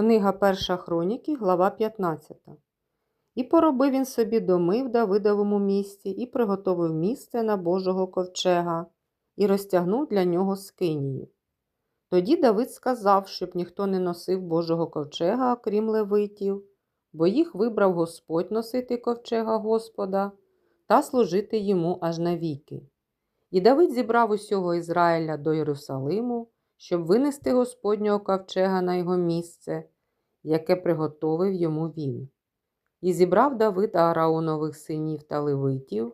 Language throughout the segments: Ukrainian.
Книга Перша Хроніки, глава 15. І поробив він собі доми в Давидовому місті, і приготовив місце на Божого ковчега, і розтягнув для нього скинію. Тоді Давид сказав, щоб ніхто не носив Божого ковчега, окрім левитів, бо їх вибрав Господь носити ковчега Господа та служити йому аж навіки. І Давид зібрав усього Ізраїля до Єрусалиму, щоб винести Господнього ковчега на його місце, яке приготовив йому він. І зібрав Давид Ааронових синів та левитів,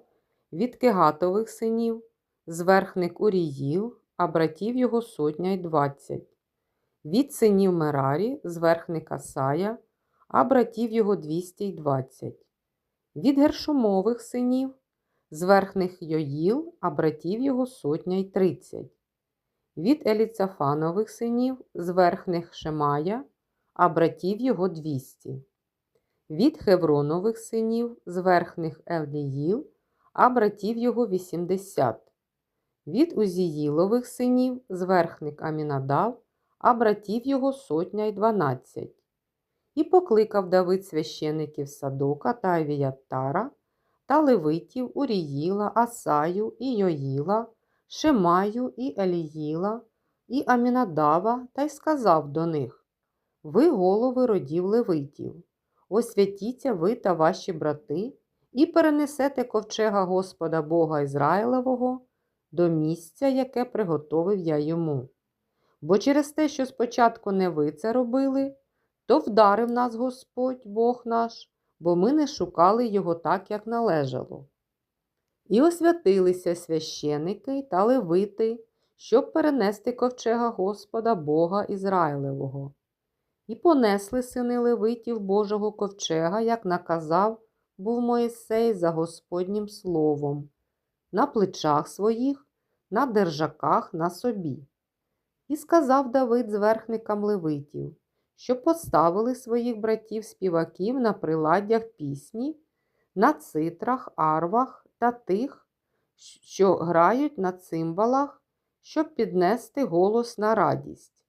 від Кегатових синів, зверхник Уріїл, а братів його сотня й двадцять, від синів Мерарі, зверхника Сая, а братів його двісті й двадцять, від Гершумових синів, зверхних Йоїл, а братів його сотня й тридцять, від Еліцафанових синів, зверхних Шемая, а братів його двісті, від Хевронових синів, зверхних Елдіїл, а братів його вісімдесят, від Узіїлових синів, зверхник Амінадав, а братів його сотня й дванадцять. І покликав Давид священиків Садока та Авіятара, та Левитів Уріїла, Асаю і Йоїла, Шемаю і Еліїла, і Амінадава, та й сказав до них: Ви голови родів Левитів, освятіться ви та ваші брати, і перенесете ковчега Господа Бога Ізраїлевого до місця, яке приготовив я йому. Бо через те, що спочатку не ви це робили, то вдарив нас Господь Бог наш, бо ми не шукали його так, як належало. І освятилися священики та левити, щоб перенести ковчега Господа Бога Ізраїлевого. І понесли сини левитів Божого ковчега, як наказав був Моїсей за Господнім словом, на плечах своїх, на держаках на собі. І сказав Давид зверхникам левитів, що поставили своїх братів співаків на приладдях пісні, на цитрах, арвах та тих, що грають на цимбалах, щоб піднести голос на радість.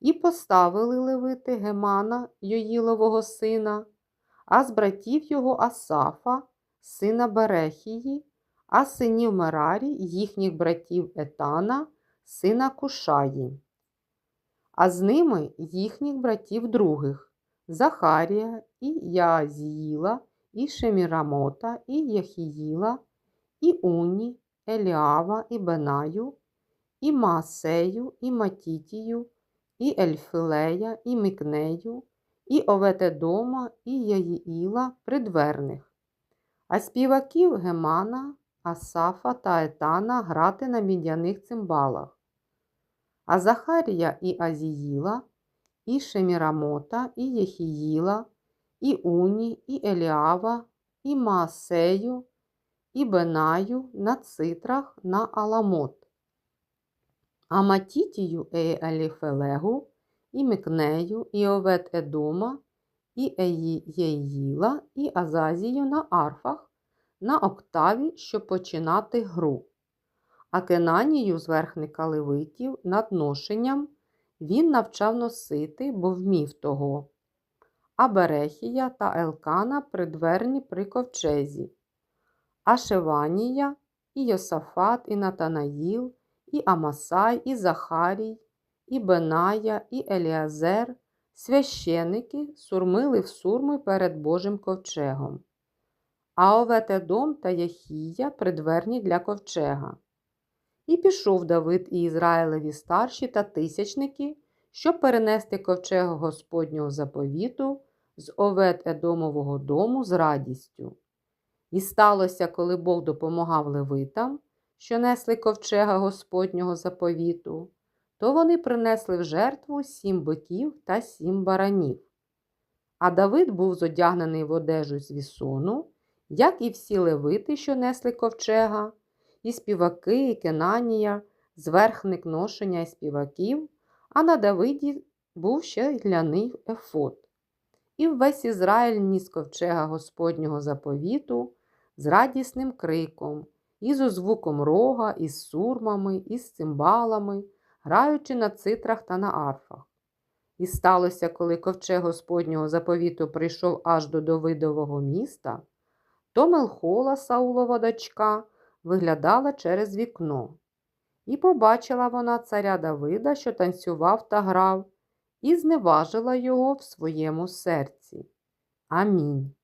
І поставили левити Гемана, Йоїлового сина, а з братів його Асафа, сина Берехії, а синів Мерарі, їхніх братів Етана, сина Кушаї, а з ними їхніх братів других Захарія, і Язіїла, і Шемірамота, і Яхіїла, і Уні, Еліава, і Бенаю, і Маасею, і Матітію, і Ельфилея, і Мікнею, і Оветедома, і Яїїла придверних, а співаків Гемана, Асафа та Етана грати на мідяних цимбалах, а Захарія і Азіїла, і Шемірамота, і Єхіїла, і Уні, і Еліава, і Маасею, і Бенаю на цитрах на Аламот, а Матітію Еліфелегу, і Микнею, і Овет Едома, і Єїла, і Азазію на арфах, на октаві, щоб починати гру. А Кенанію з верхника левитів над ношенням він навчав носити, бо вмів того. А Берехія та Елкана придверні при ковчезі, а Шеванія, і Йосафат, і Натанаїл, і Амасай, і Захарій, і Беная, і Еліазер, священики сурмили в сурми перед Божим ковчегом. А Оветедом та Яхія придверні для ковчега. І пішов Давид і Ізраїлеві старші та тисячники, щоб перенести ковчег Господнього заповіту з овет Едомового дому з радістю. І сталося, коли Бог допомагав левитам, що несли ковчега Господнього заповіту, то вони принесли в жертву сім биків та сім баранів. А Давид був зодягнений в одежу з вісону, як і всі левити, що несли ковчега, і співаки, і Кенанія, зверхник ношення і співаків, а на Давиді був ще гляний ефот. І весь Ізраїль ніс ковчега Господнього заповіту з радісним криком, і з звуком рога, із сурмами, із цимбалами, граючи на цитрах та на арфах. І сталося, коли ковчег Господнього заповіту прийшов аж до Давидового міста, то Мелхола, Саулова дочка, виглядала через вікно. І побачила вона царя Давида, що танцював та грав, і зневажила його в своєму серці. Амінь.